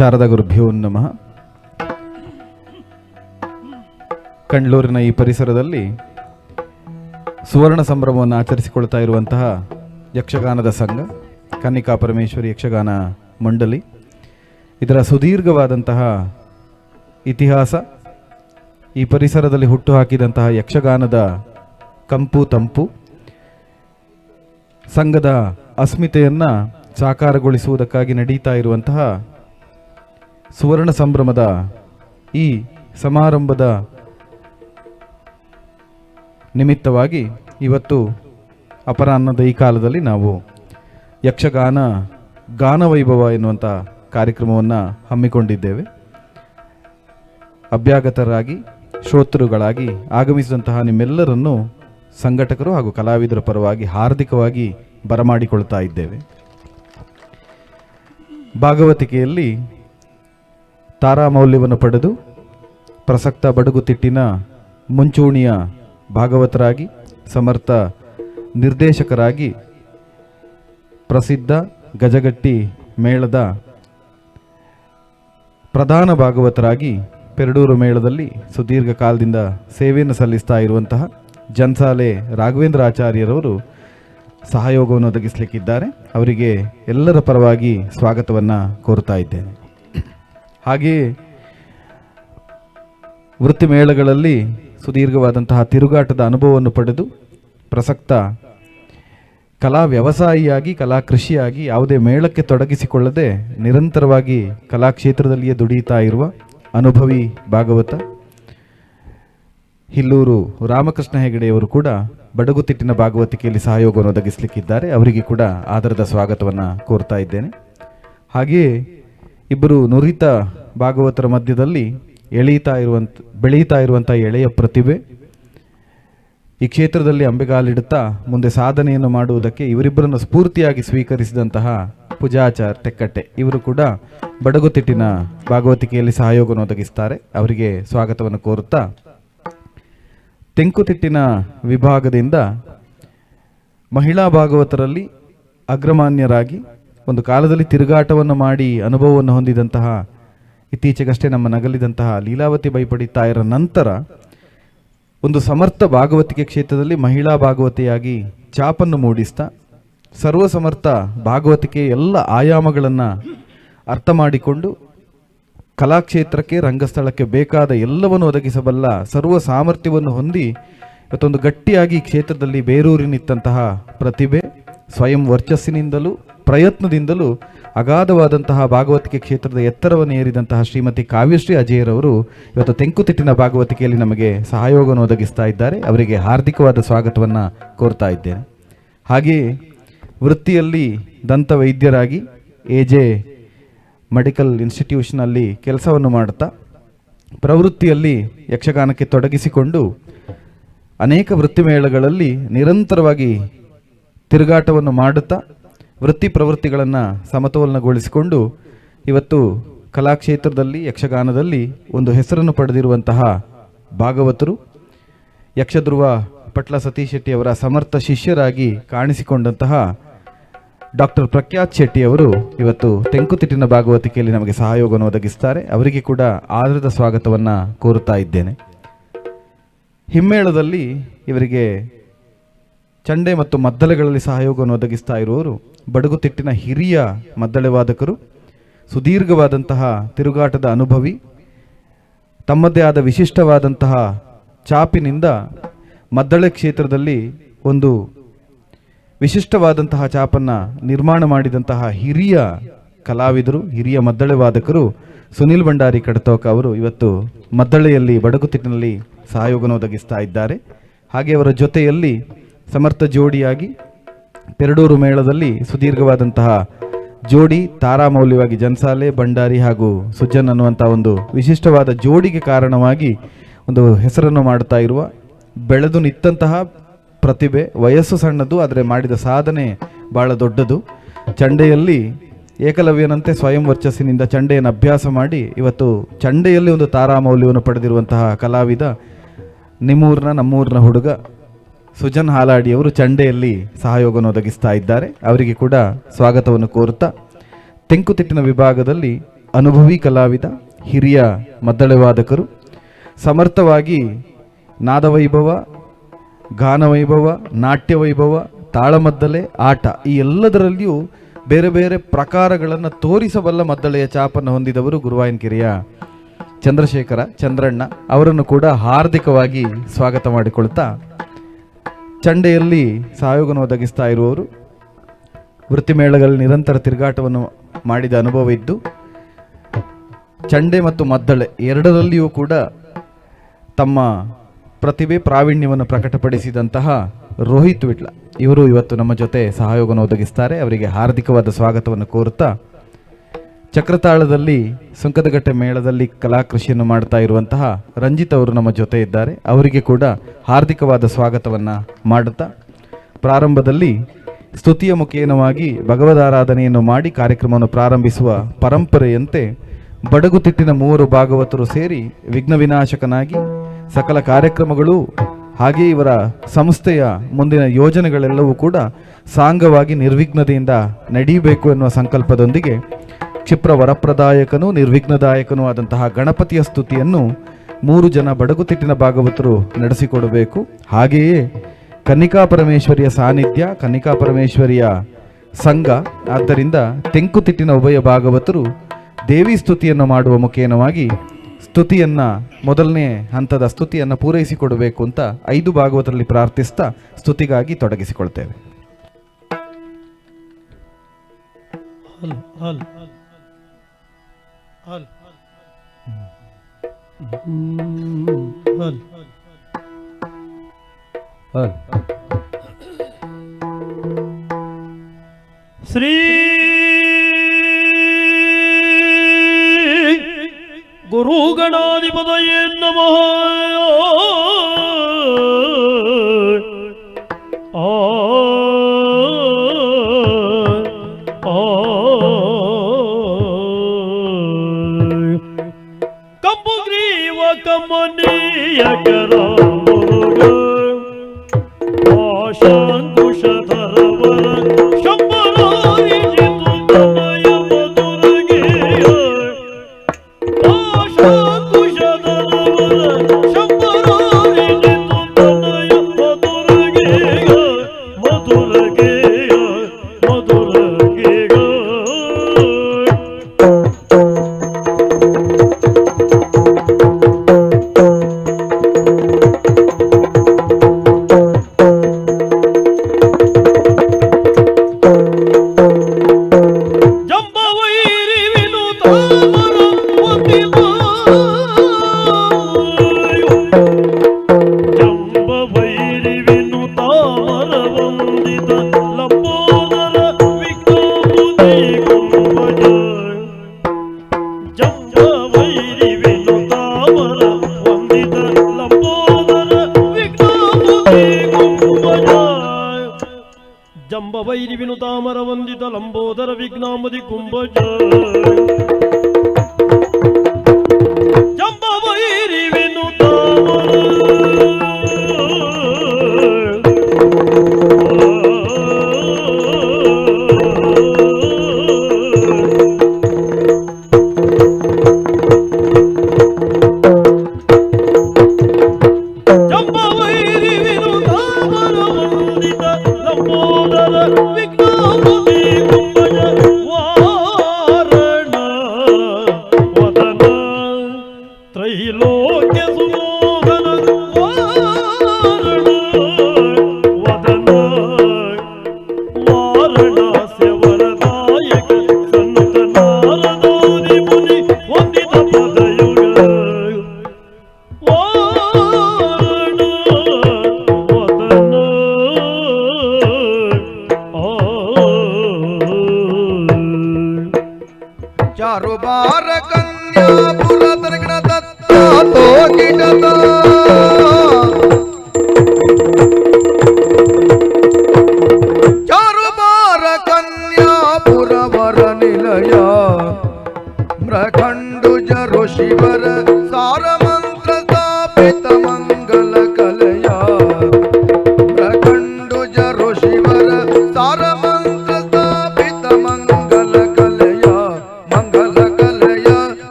ಶಾರದಾ ಗುರುಭ್ಯೋ ನಮಃ. ಕಂಡ್ಲೂರಿನ ಈ ಪರಿಸರದಲ್ಲಿ ಸುವರ್ಣ ಸಂಭ್ರಮವನ್ನು ಆಚರಿಸಿಕೊಳ್ತಾ ಇರುವಂತಹ ಯಕ್ಷಗಾನದ ಸಂಘ, ಕನ್ನಿಕಾ ಪರಮೇಶ್ವರಿ ಯಕ್ಷಗಾನ ಮಂಡಳಿ. ಇದರ ಸುದೀರ್ಘವಾದಂತಹ ಇತಿಹಾಸ, ಈ ಪರಿಸರದಲ್ಲಿ ಹುಟ್ಟು ಹಾಕಿದಂತಹ ಯಕ್ಷಗಾನದ ಕಂಪು ತಂಪು, ಸಂಘದ ಅಸ್ಮಿತೆಯನ್ನು ಸಾಕಾರಗೊಳಿಸುವುದಕ್ಕಾಗಿ ನಡೀತಾ ಇರುವಂತಹ ಸುವರ್ಣ ಸಂಭ್ರಮದ ಈ ಸಮಾರಂಭದ ನಿಮಿತ್ತವಾಗಿ ಇವತ್ತು ಅಪರಾಹ್ನದ ಈ ಕಾಲದಲ್ಲಿ ನಾವು ಯಕ್ಷಗಾನ, ಗಾನವೈಭವ ಎನ್ನುವಂಥ ಕಾರ್ಯಕ್ರಮವನ್ನು ಹಮ್ಮಿಕೊಂಡಿದ್ದೇವೆ. ಅಭ್ಯಾಗತರಾಗಿ, ಶ್ರೋತೃಗಳಾಗಿ, ಆಗಮಿಸಿದಂತಹ ನಿಮ್ಮೆಲ್ಲರನ್ನು ಸಂಘಟಕರು ಹಾಗೂ ಕಲಾವಿದರ ಪರವಾಗಿ ಹಾರ್ದಿಕವಾಗಿ ಬರಮಾಡಿಕೊಳ್ತಾ ಇದ್ದೇವೆ. ಭಾಗವತಿಕೆಯಲ್ಲಿ ತಾರಾಮೌಲ್ಯವನ್ನು ಪಡೆದು ಪ್ರಸಕ್ತ ಬಡಗುತಿಟ್ಟಿನ ಮುಂಚೂಣಿಯ ಭಾಗವತರಾಗಿ, ಸಮರ್ಥ ನಿರ್ದೇಶಕರಾಗಿ ಪ್ರಸಿದ್ಧ ಗಜಗಟ್ಟಿ ಮೇಳದ ಪ್ರಧಾನ ಭಾಗವತರಾಗಿ ಪೆರಡೂರು ಮೇಳದಲ್ಲಿ ಸುದೀರ್ಘ ಕಾಲದಿಂದ ಸೇವೆಯನ್ನು ಸಲ್ಲಿಸ್ತಾ ಇರುವಂತಹ ಜನ್ಸಾಲೆ ರಾಘವೇಂದ್ರ ಆಚಾರ್ಯರವರು ಸಹಯೋಗವನ್ನು ಒದಗಿಸಲಿಕ್ಕಿದ್ದಾರೆ. ಅವರಿಗೆ ಎಲ್ಲರ ಪರವಾಗಿ ಸ್ವಾಗತವನ್ನು ಕೋರ್ತಾ ಇದ್ದೇನೆ. ಹಾಗೆಯೇ ವೃತ್ತಿ ಮೇಳಗಳಲ್ಲಿ ಸುದೀರ್ಘವಾದಂತಹ ತಿರುಗಾಟದ ಅನುಭವವನ್ನು ಪಡೆದು ಪ್ರಸಕ್ತ ಕಲಾ ವ್ಯವಸಾಯಿಯಾಗಿ, ಕಲಾ ಕೃಷಿಯಾಗಿ ಯಾವುದೇ ಮೇಳಕ್ಕೆ ತೊಡಗಿಸಿಕೊಳ್ಳದೆ ನಿರಂತರವಾಗಿ ಕಲಾಕ್ಷೇತ್ರದಲ್ಲಿಯೇ ದುಡಿಯುತ್ತಾ ಇರುವ ಅನುಭವಿ ಭಾಗವತ ಹಿಲ್ಲೂರು ರಾಮಕೃಷ್ಣ ಹೆಗಡೆಯವರು ಕೂಡ ಬಡಗುತಿಟ್ಟಿನ ಭಾಗವತಿಕೆಯಲ್ಲಿ ಸಹಯೋಗವನ್ನು ಒದಗಿಸಲಿಕ್ಕಿದ್ದಾರೆ. ಅವರಿಗೆ ಕೂಡ ಆದರದ ಸ್ವಾಗತವನ್ನು ಕೋರ್ತಾ ಇದ್ದೇನೆ. ಹಾಗೆಯೇ ಇಬ್ಬರು ನುರಿತ ಭಾಗವತರ ಮಧ್ಯದಲ್ಲಿ ಎಳೀತಾ ಇರುವಂತ, ಬೆಳೀತಾ ಇರುವಂಥ ಎಳೆಯ ಪ್ರತಿಭೆ, ಈ ಕ್ಷೇತ್ರದಲ್ಲಿ ಅಂಬೆಗಾಲಿಡುತ್ತಾ ಮುಂದೆ ಸಾಧನೆಯನ್ನು ಮಾಡುವುದಕ್ಕೆ ಇವರಿಬ್ಬರನ್ನು ಸ್ಫೂರ್ತಿಯಾಗಿ ಸ್ವೀಕರಿಸಿದಂತಹ ಪೂಜಾಚಾರ್ ತೆಕ್ಕಟ್ಟೆ. ಇವರು ಕೂಡ ಬಡಗುತಿಟ್ಟಿನ ಭಾಗವತಿಕೆಯಲ್ಲಿ ಸಹಯೋಗವನ್ನು ಒದಗಿಸ್ತಾರೆ. ಅವರಿಗೆ ಸ್ವಾಗತವನ್ನು ಕೋರುತ್ತಾ, ತೆಂಕುತಿಟ್ಟಿನ ವಿಭಾಗದಿಂದ ಮಹಿಳಾ ಭಾಗವತರಲ್ಲಿ ಅಗ್ರಮಾನ್ಯರಾಗಿ ಒಂದು ಕಾಲದಲ್ಲಿ ತಿರುಗಾಟವನ್ನು ಮಾಡಿ ಅನುಭವವನ್ನು ಹೊಂದಿದಂತಹ ಇತ್ತೀಚೆಗಷ್ಟೇ ನಮ್ಮ ನಗಲಿದಂತಹ ಲೀಲಾವತಿ ಬೈಪಡಿ ತಾಯರ ನಂತರ ಒಂದು ಸಮರ್ಥ ಭಾಗವತಿಕೆ ಕ್ಷೇತ್ರದಲ್ಲಿ ಮಹಿಳಾ ಭಾಗವತಿಯಾಗಿ ಚಾಪನ್ನು ಮೂಡಿಸ್ತಾ ಸರ್ವಸಮರ್ಥ ಭಾಗವತಿಕೆ ಎಲ್ಲ ಆಯಾಮಗಳನ್ನು ಅರ್ಥ ಮಾಡಿಕೊಂಡು ಕಲಾಕ್ಷೇತ್ರಕ್ಕೆ, ರಂಗಸ್ಥಳಕ್ಕೆ ಬೇಕಾದ ಎಲ್ಲವನ್ನು ಒದಗಿಸಬಲ್ಲ ಸರ್ವ ಸಾಮರ್ಥ್ಯವನ್ನು ಹೊಂದಿ ಇವತ್ತೊಂದು ಗಟ್ಟಿಯಾಗಿ ಕ್ಷೇತ್ರದಲ್ಲಿ ಬೇರೂರಿನಿತ್ತಂತಹ ಪ್ರತಿಭೆ ಸ್ವಯಂ ವರ್ಚಸ್ಸಿನಿಂದಲೂ ಪ್ರಯತ್ನದಿಂದಲೂ ಅಗಾಧವಾದಂತಹ ಭಾಗವತಿಕೆ ಕ್ಷೇತ್ರದ ಎತ್ತರವನ್ನು ಏರಿದಂತಹ ಶ್ರೀಮತಿ ಕಾವ್ಯಶ್ರೀ ಅಜಯರವರು ಇವತ್ತು ತೆಂಕುತಿಟ್ಟಿನ ಭಾಗವತಿಕೆಯಲ್ಲಿ ನಮಗೆ ಸಹಯೋಗವನ್ನು ಒದಗಿಸ್ತಾ ಇದ್ದಾರೆ. ಅವರಿಗೆ ಹಾರ್ದಿಕವಾದ ಸ್ವಾಗತವನ್ನು ಕೋರ್ತಾ ಇದ್ದೇನೆ. ಹಾಗೆಯೇ ವೃತ್ತಿಯಲ್ಲಿ ದಂತ ವೈದ್ಯರಾಗಿ ಎ ಜೆ ಮೆಡಿಕಲ್ ಇನ್ಸ್ಟಿಟ್ಯೂಷನಲ್ಲಿ ಕೆಲಸವನ್ನು ಮಾಡುತ್ತಾ ಪ್ರವೃತ್ತಿಯಲ್ಲಿ ಯಕ್ಷಗಾನಕ್ಕೆ ತೊಡಗಿಸಿಕೊಂಡು ಅನೇಕ ವೃತ್ತಿಮೇಳಗಳಲ್ಲಿ ನಿರಂತರವಾಗಿ ತಿರುಗಾಟವನ್ನು ಮಾಡುತ್ತಾ ವೃತ್ತಿ ಪ್ರವೃತ್ತಿಗಳನ್ನು ಸಮತೋಲನಗೊಳಿಸಿಕೊಂಡು ಇವತ್ತು ಕಲಾಕ್ಷೇತ್ರದಲ್ಲಿ, ಯಕ್ಷಗಾನದಲ್ಲಿ ಒಂದು ಹೆಸರನ್ನು ಪಡೆದಿರುವಂತಹ ಭಾಗವತರು ಯಕ್ಷಧ್ರುವ ಪಟ್ಲ ಸತೀಶ್ ಶೆಟ್ಟಿ ಅವರ ಸಮರ್ಥ ಶಿಷ್ಯರಾಗಿ ಕಾಣಿಸಿಕೊಂಡಂತಹ ಡಾಕ್ಟರ್ ಪ್ರಖ್ಯಾತ್ ಶೆಟ್ಟಿ ಅವರು ಇವತ್ತು ತೆಂಕುತಿಟ್ಟಿನ ಭಾಗವತಿಕೆಯಲ್ಲಿ ನಮಗೆ ಸಹಯೋಗವನ್ನು ಒದಗಿಸ್ತಾರೆ. ಅವರಿಗೆ ಕೂಡ ಆದರದ ಸ್ವಾಗತವನ್ನು ಕೋರುತ್ತಾ ಇದ್ದೇನೆ. ಹಿಮ್ಮೇಳದಲ್ಲಿ ಇವರಿಗೆ ಚಂಡೆ ಮತ್ತು ಮದ್ದಳೆಗಳಲ್ಲಿ ಸಹಯೋಗವನ್ನು ಒದಗಿಸ್ತಾ ಇರುವವರು ಬಡಗುತಿಟ್ಟಿನ ಹಿರಿಯ ಮದ್ದಳೆ ವಾದಕರು ಸುದೀರ್ಘವಾದಂತಹ ತಿರುಗಾಟದ ಅನುಭವಿ, ತಮ್ಮದೇ ಆದ ವಿಶಿಷ್ಟವಾದಂತಹ ಚಾಪಿನಿಂದ ಮದ್ದಳೆ ಕ್ಷೇತ್ರದಲ್ಲಿ ಒಂದು ವಿಶಿಷ್ಟವಾದಂತಹ ಚಾಪನ್ನು ನಿರ್ಮಾಣ ಮಾಡಿದಂತಹ ಹಿರಿಯ ಕಲಾವಿದರು, ಹಿರಿಯ ಮದ್ದಳೆ ವಾದಕರು ಸುನಿಲ್ ಭಂಡಾರಿ ಕಡತೋಕ ಅವರು ಇವತ್ತು ಮದ್ದಳೆಯಲ್ಲಿ ಬಡಗುತಿಟ್ಟಿನಲ್ಲಿ ಸಹಯೋಗವನ್ನು ಒದಗಿಸ್ತಾ ಇದ್ದಾರೆ. ಹಾಗೆ ಅವರ ಜೊತೆಯಲ್ಲಿ ಸಮರ್ಥ ಜೋಡಿಯಾಗಿ ಪೆರಡೂರು ಮೇಳದಲ್ಲಿ ಸುದೀರ್ಘವಾದಂತಹ ಜೋಡಿ ತಾರಾಮೌಲ್ಯವಾಗಿ ಜನ್ಸಾಲೆ, ಭಂಡಾರಿ ಹಾಗೂ ಸುಜನ್ ಅನ್ನುವಂಥ ಒಂದು ವಿಶಿಷ್ಟವಾದ ಜೋಡಿಗೆ ಕಾರಣವಾಗಿ ಒಂದು ಹೆಸರನ್ನು ಮಾಡುತ್ತಾ ಇರುವ ಬೆಳೆದು ನಿಂತಹ ಪ್ರತಿಭೆ, ವಯಸ್ಸು ಸಣ್ಣದು, ಆದರೆ ಮಾಡಿದ ಸಾಧನೆ ಬಹಳ ದೊಡ್ಡದು. ಚಂಡೆಯಲ್ಲಿ ಏಕಲವ್ಯನಂತೆ ಸ್ವಯಂ ವರ್ಚಸ್ಸಿನಿಂದ ಚಂಡೆಯನ್ನು ಅಭ್ಯಾಸ ಮಾಡಿ ಇವತ್ತು ಚಂಡೆಯಲ್ಲಿ ಒಂದು ತಾರಾಮೌಲ್ಯವನ್ನು ಪಡೆದಿರುವಂತಹ ಕಲಾವಿದ ನಿಮ್ಮೂರಿನ, ನಮ್ಮೂರಿನ ಹುಡುಗ ಸುಜನ್ ಹಾಲಾಡಿ ಅವರು ಚಂಡೆಯಲ್ಲಿ ಸಹಯೋಗವನ್ನು ಒದಗಿಸ್ತಾ ಇದ್ದಾರೆ. ಅವರಿಗೆ ಕೂಡ ಸ್ವಾಗತವನ್ನು ಕೋರುತ್ತಾ ತೆಂಕುತಿಟ್ಟಿನ ವಿಭಾಗದಲ್ಲಿ ಅನುಭವಿ ಕಲಾವಿದ, ಹಿರಿಯ ಮದ್ದಳೆ ವಾದಕರು ಸಮರ್ಥವಾಗಿ ನಾದವೈಭವ, ಗಾನವೈಭವ, ನಾಟ್ಯವೈಭವ, ತಾಳಮದ್ದಲೆ, ಆಟ ಈ ಎಲ್ಲದರಲ್ಲಿಯೂ ಬೇರೆ ಬೇರೆ ಪ್ರಕಾರಗಳನ್ನು ತೋರಿಸಬಲ್ಲ ಮದ್ದಳೆಯ ಚಾಪನ್ನು ಹೊಂದಿದವರು ಗುರುವಾಯನಕೆರೆಯ ಚಂದ್ರಶೇಖರ ಚಂದ್ರಣ್ಣ ಅವರನ್ನು ಕೂಡ ಹಾರ್ದಿಕವಾಗಿ ಸ್ವಾಗತ ಮಾಡಿಕೊಳ್ತಾ ಚಂಡೆಯಲ್ಲಿ ಸಹಯೋಗವನ್ನು ಒದಗಿಸ್ತಾ ಇರುವವರು ವೃತ್ತಿಮೇಳಗಳಲ್ಲಿ ನಿರಂತರ ತಿರುಗಾಟವನ್ನು ಮಾಡಿದ ಅನುಭವ ಇದ್ದು, ಚಂಡೆ ಮತ್ತು ಮದ್ದಳೆ ಎರಡರಲ್ಲಿಯೂ ಕೂಡ ತಮ್ಮ ಪ್ರತಿಭೆ ಪ್ರಾವೀಣ್ಯವನ್ನು ಪ್ರಕಟಪಡಿಸಿದಂತಹ ರೋಹಿತ್ ವಿಟ್ಲ. ಇವರು ಇವತ್ತು ನಮ್ಮ ಜೊತೆ ಸಹಯೋಗವನ್ನು ಒದಗಿಸ್ತಾರೆ. ಅವರಿಗೆ ಹಾರ್ದಿಕವಾದ ಸ್ವಾಗತವನ್ನು ಕೋರುತ್ತಾ ಚಕ್ರತಾಳದಲ್ಲಿ ಸುಂಕದಗಟ್ಟೆ ಮೇಳದಲ್ಲಿ ಕಲಾಕೃಷಿಯನ್ನು ಮಾಡ್ತಾ ಇರುವಂತಹ ರಂಜಿತ್ ಅವರು ನಮ್ಮ ಜೊತೆ ಇದ್ದಾರೆ. ಅವರಿಗೆ ಕೂಡ ಹಾರ್ದಿಕವಾದ ಸ್ವಾಗತವನ್ನು ಮಾಡುತ್ತಾ ಪ್ರಾರಂಭದಲ್ಲಿ ಸ್ತುತಿಯ ಮುಖೇನವಾಗಿ ಭಗವದಾರಾಧನೆಯನ್ನು ಮಾಡಿ ಕಾರ್ಯಕ್ರಮವನ್ನು ಪ್ರಾರಂಭಿಸುವ ಪರಂಪರೆಯಂತೆ ಬಡಗುತಿಟ್ಟಿನ ಮೂವರು ಭಾಗವತರು ಸೇರಿ ವಿಘ್ನ ವಿನಾಶಕನಾಗಿ ಸಕಲ ಕಾರ್ಯಕ್ರಮಗಳು ಹಾಗೆ ಇವರ ಸಂಸ್ಥೆಯ ಮುಂದಿನ ಯೋಜನೆಗಳೆಲ್ಲವೂ ಕೂಡ ಸಾಂಗವಾಗಿ ನಿರ್ವಿಘ್ನತೆಯಿಂದ ನಡೆಯಬೇಕು ಎನ್ನುವ ಸಂಕಲ್ಪದೊಂದಿಗೆ ಕ್ಷಿಪ್ರ ವರಪ್ರದಾಯಕನೂ ನಿರ್ವಿಘ್ನದಾಯಕನೂ ಆದಂತಹ ಗಣಪತಿಯ ಸ್ತುತಿಯನ್ನು ಮೂರು ಜನ ಬಡಗುತಿಟ್ಟಿನ ಭಾಗವತರು ನಡೆಸಿಕೊಡಬೇಕು. ಹಾಗೆಯೇ ಕನ್ನಿಕಾ ಪರಮೇಶ್ವರಿಯ ಸಾನ್ನಿಧ್ಯ, ಕನ್ನಿಕಾ ಪರಮೇಶ್ವರಿಯ ಸಂಘ, ಆದ್ದರಿಂದ ತೆಂಕುತಿಟ್ಟಿನ ಉಭಯ ಭಾಗವತರು ದೇವಿ ಸ್ತುತಿಯನ್ನು ಮಾಡುವ ಮುಖೇನವಾಗಿ ಸ್ತುತಿಯನ್ನ, ಮೊದಲನೇ ಹಂತದ ಸ್ತುತಿಯನ್ನು ಪೂರೈಸಿಕೊಡಬೇಕು ಅಂತ ಐದು ಭಾಗವತರಲ್ಲಿ ಪ್ರಾರ್ಥಿಸ್ತಾ ಸ್ತುತಿಗಾಗಿ ತೊಡಗಿಸಿಕೊಳ್ತೇವೆ. Al. Al. Al. श्री गुरु गणाधिपतये नमः মনি এক మరవందిత లంబోదర విఘ్నామది కుంభజ lo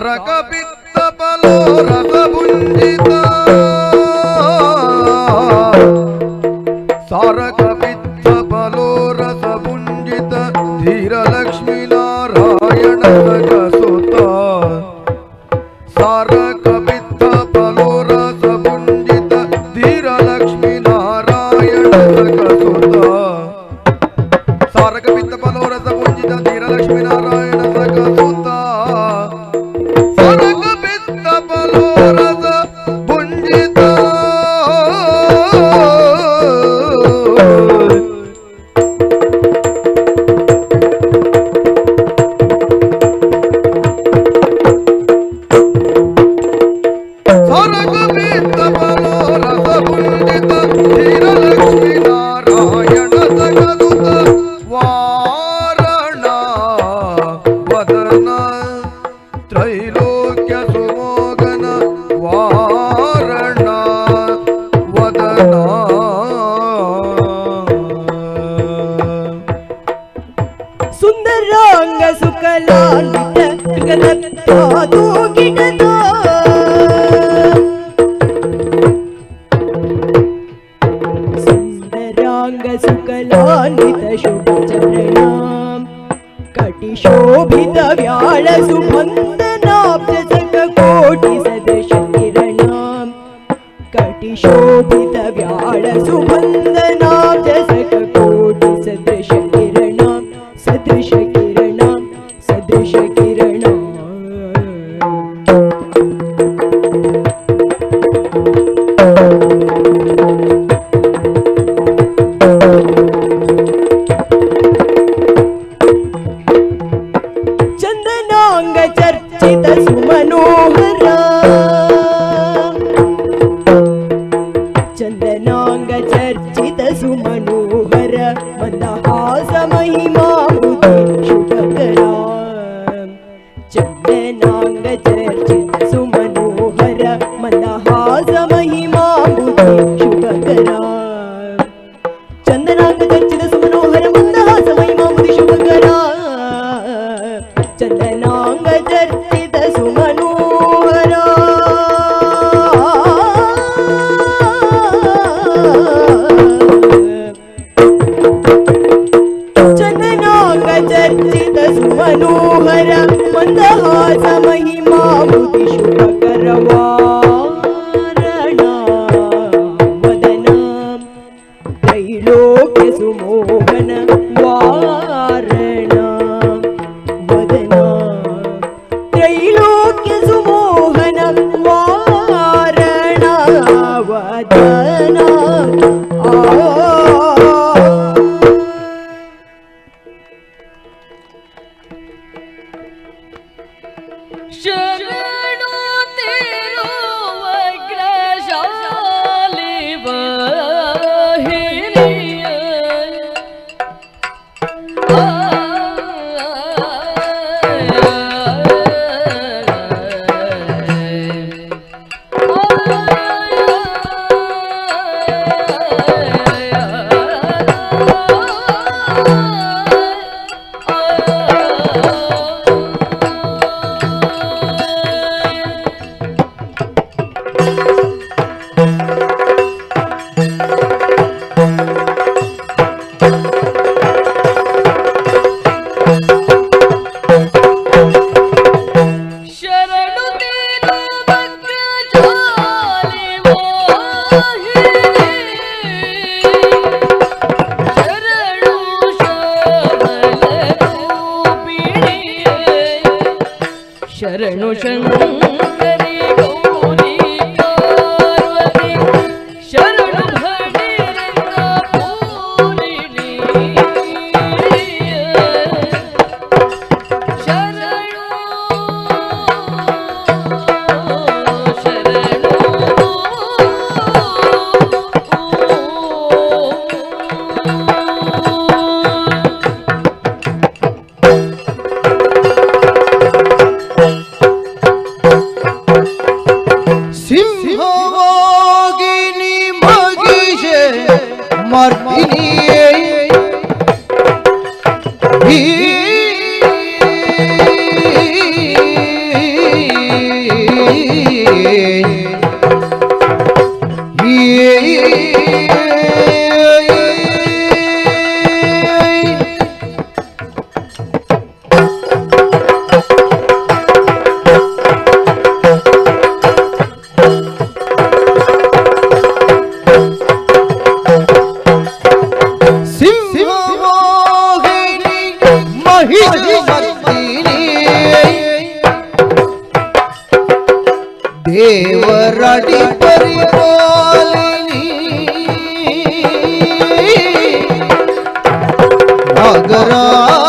ধারা ವ್ಯಾಳ ఆహుతి శుభకరవా? કરો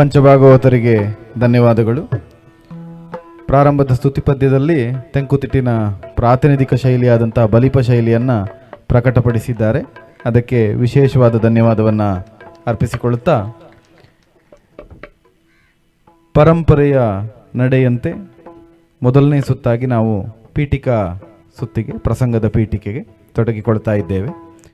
ಪಂಚಭಾಗವತರಿಗೆ ಧನ್ಯವಾದಗಳು. ಪ್ರಾರಂಭದ ಸ್ತುತಿ ಪದ್ಯದಲ್ಲಿ ತೆಂಕುತಿಟ್ಟಿನ ಪ್ರಾತಿನಿಧಿಕ ಶೈಲಿಯಾದಂಥ ಬಲಿಪ ಶೈಲಿಯನ್ನು ಪ್ರಕಟಪಡಿಸಿದ್ದಾರೆ. ಅದಕ್ಕೆ ವಿಶೇಷವಾದ ಧನ್ಯವಾದವನ್ನು ಅರ್ಪಿಸಿಕೊಳ್ಳುತ್ತಾ, ಪರಂಪರೆಯ ನಡೆಯಂತೆ ಮೊದಲನೇ ಸುತ್ತಾಗಿ ನಾವು ಪೀಠಿಕಾ ಸುತ್ತಿಗೆ, ಪ್ರಸಂಗದ ಪೀಠಿಕೆಗೆ ತೊಡಗಿಕೊಳ್ತಾ ಇದ್ದೇವೆ.